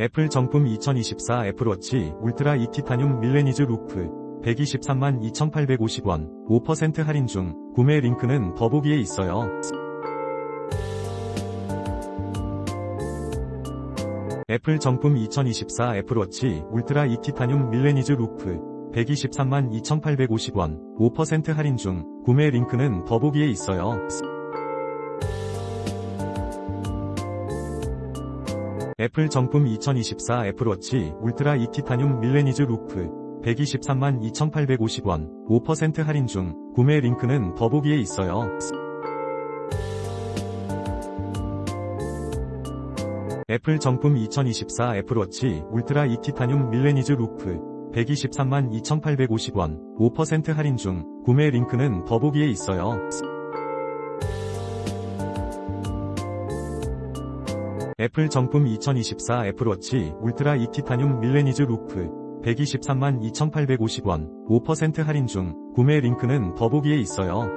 애플 정품 2024 애플워치 울트라 이 티타늄 밀레니즈 루프 123만 2,850원 5% 할인 중 구매 링크는 더보기에 있어요. 애플 정품 2024 애플워치 울트라 이 티타늄 밀레니즈 루프 123만 2,850원 5% 할인 중 구매 링크는 더보기에 있어요. 애플 정품 2024 애플워치 울트라 이 티타늄 밀레니즈 루프 123만 2,850원 5% 할인 중 구매 링크는 더보기에 있어요. 애플 정품 2024 애플워치 울트라 이 티타늄 밀레니즈 루프 123만 2,850원 5% 할인 중 구매 링크는 더보기에 있어요. 애플 정품 2024 애플워치 울트라 이 티타늄 밀레니즈 루프 123만 2,850원 5% 할인 중 구매 링크는 더보기에 있어요.